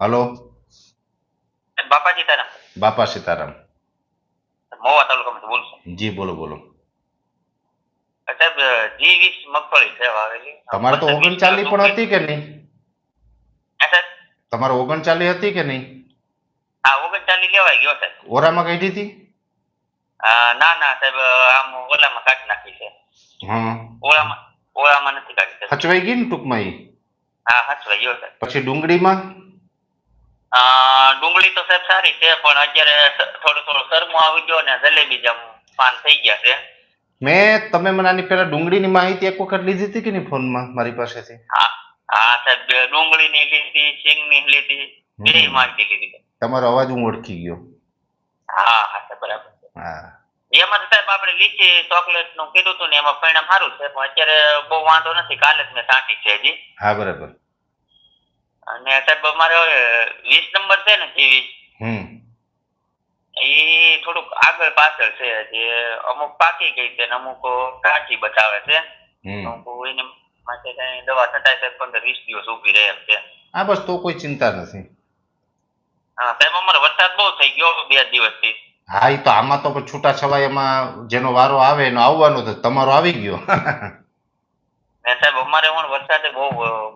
Hello બાપા સીતારામ બાપા સીતારામ મોવા તાલુકામાંથી બોલું છું જી બોલો બોલો સાહેબ જી વીસ મગફળી છે વાવેલી તમારે તો ઓગણચાલી પણ હતી કે નહીં તમારે ઓગણચાલી હતી કે નહીં હા ઓગણચાલીસ લેવાઈ ગયો સાહેબ ઓરામાં હતી આ, ના ના સાહેબ આમ ઓલામાં કાઢી નાખી છે હા ઓળામાં ઓળામાં નથી કાઢી હચવાઈ ગઈ ને ટૂંકમાં એ હા હચવાઈ ગયો સાહેબ પછી ડુંગળીમાં ડુંગળી તો સાહેબ સારી છે પણ અત્યારે થોડો થોડો સરમો આવી ગયો ને જલેબી જેમ પાન થઈ ગયા છે. મેં તમે મને આની પહેલા ડુંગળીની માહિતી એક વખત લીધી હતી કે નહીં ફોનમાં મારી પાસેથી? હા હા સાહેબ ડુંગળીની લીધી સિંગની લીધી બે માહિતી લીધી તમારો અવાજ હું ઓળખી ગયો. હા હા સાહેબ બરાબર હા. એમાં સાહેબ આપણે લીચી ચોકલેટનું કીધું હતું ને એમાં પરિણામ સારું છે પણ અત્યારે બહુ વાંધો નથી કાલે જ મેં સાંટી છે હજી. હા બરાબર. અને સાહેબ અમારે વીસ નંબર છે ને વીસ એ થોડુંક આગળ પાછળ છે જે અમુક પાકી ગઈ છે અમુક કાચી બતાવે છે. એને માટે કઈ દવા છટાય સાહેબ પંદર વીસ દિવસ ઊભી રહે એમ છે. હા બસ તો કોઈ ચિંતા નથી. હા સાહેબ અમારે વરસાદ બહુ થઈ ગયો બે દિવસથી. હા એ તો આમાં તો છૂટા છૂટા છવાયામાં જેનો વારો આવે એનો આવવાનો તો તમારો આવી ગયો. સાહેબ અમારે પણ વરસાદે બહુ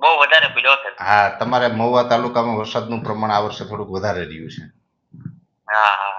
બહુ વધારે પડ્યો છે હા તમારે મહુવા તાલુકામાં વરસાદનું પ્રમાણ આ વર્ષે થોડુંક વધારે રહ્યું છે. હા.